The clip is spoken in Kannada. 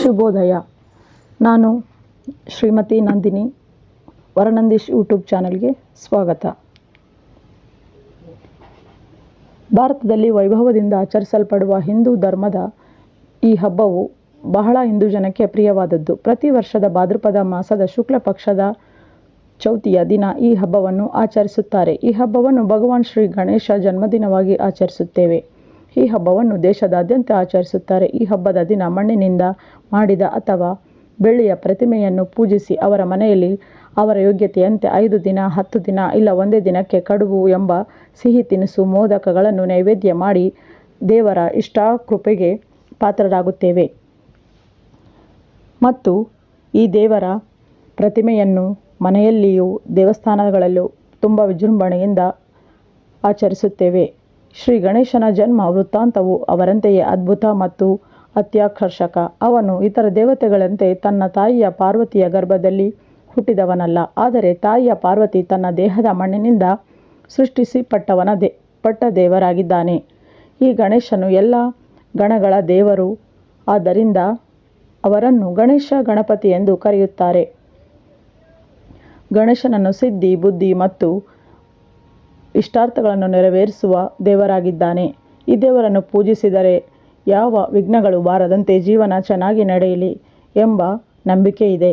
ಶುಭೋದಯ. ನಾನು ಶ್ರೀಮತಿ ನಂದಿನಿ, ವರನಂದೀಶ್ ಯೂಟ್ಯೂಬ್ ಚಾನಲ್ಗೆ ಸ್ವಾಗತ. ಭಾರತದಲ್ಲಿ ವೈಭವದಿಂದ ಆಚರಿಸಲ್ಪಡುವ ಹಿಂದೂ ಧರ್ಮದ ಈ ಹಬ್ಬವು ಬಹಳ ಹಿಂದೂ ಜನಕ್ಕೆ ಪ್ರಿಯವಾದದ್ದು. ಪ್ರತಿ ವರ್ಷದ ಭಾದ್ರಪದ ಮಾಸದ ಶುಕ್ಲ ಪಕ್ಷದ ಚೌತಿಯ ದಿನ ಈ ಹಬ್ಬವನ್ನು ಆಚರಿಸುತ್ತಾರೆ. ಈ ಹಬ್ಬವನ್ನು ಭಗವಾನ್ ಶ್ರೀ ಗಣೇಶ ಜನ್ಮದಿನವಾಗಿ ಆಚರಿಸುತ್ತೇವೆ. ಈ ಹಬ್ಬವನ್ನು ದೇಶದಾದ್ಯಂತ ಆಚರಿಸುತ್ತಾರೆ. ಈ ಹಬ್ಬದ ದಿನ ಮಣ್ಣಿನಿಂದ ಮಾಡಿದ ಅಥವಾ ಬೆಳ್ಳಿಯ ಪ್ರತಿಮೆಯನ್ನು ಪೂಜಿಸಿ ಅವರ ಮನೆಯಲ್ಲಿ ಅವರ ಯೋಗ್ಯತೆಯಂತೆ ಐದು ದಿನ, ಹತ್ತು ದಿನ, ಇಲ್ಲ ಒಂದೇ ದಿನಕ್ಕೆ ಕಡುಬು ಎಂಬ ಸಿಹಿ ತಿನಿಸು, ಮೋದಕಗಳನ್ನು ನೈವೇದ್ಯ ಮಾಡಿ ದೇವರ ಇಷ್ಟಾಕೃಪೆಗೆ ಪಾತ್ರರಾಗುತ್ತೇವೆ. ಮತ್ತು ಈ ದೇವರ ಪ್ರತಿಮೆಯನ್ನು ಮನೆಯಲ್ಲಿಯೂ ದೇವಸ್ಥಾನಗಳಲ್ಲೂ ತುಂಬ ವಿಜೃಂಭಣೆಯಿಂದ ಆಚರಿಸುತ್ತೇವೆ. ಶ್ರೀ ಗಣೇಶನ ಜನ್ಮ ವೃತ್ತಾಂತವು ಅವರಂತೆಯೇ ಅದ್ಭುತ ಮತ್ತು ಅತ್ಯಾಕರ್ಷಕ. ಅವನು ಇತರ ದೇವತೆಗಳಂತೆ ತನ್ನ ತಾಯಿಯ ಪಾರ್ವತಿಯ ಗರ್ಭದಲ್ಲಿ ಹುಟ್ಟಿದವನಲ್ಲ, ಆದರೆ ತಾಯಿಯ ಪಾರ್ವತಿ ತನ್ನ ದೇಹದ ಮಣ್ಣಿನಿಂದ ಸೃಷ್ಟಿಸಲ್ಪಟ್ಟವನ ದೇ ಪಟ್ಟ ದೇವರಾಗಿದ್ದಾನೆ. ಈ ಗಣೇಶನು ಎಲ್ಲ ಗಣಗಳ ದೇವರು, ಆದ್ದರಿಂದ ಅವರನ್ನು ಗಣೇಶ ಗಣಪತಿ ಎಂದು ಕರೆಯುತ್ತಾರೆ. ಗಣೇಶನನ್ನು ಸಿದ್ಧಿ, ಬುದ್ಧಿ ಮತ್ತು ಇಷ್ಟಾರ್ಥಗಳನ್ನು ನೆರವೇರಿಸುವ ದೇವರಾಗಿದ್ದಾನೆ. ಈ ದೇವರನ್ನು ಪೂಜಿಸಿದರೆ ಯಾವ ವಿಘ್ನಗಳು ಬಾರದಂತೆ ಜೀವನ ಚೆನ್ನಾಗಿ ನಡೆಯಲಿ ಎಂಬ ನಂಬಿಕೆ ಇದೆ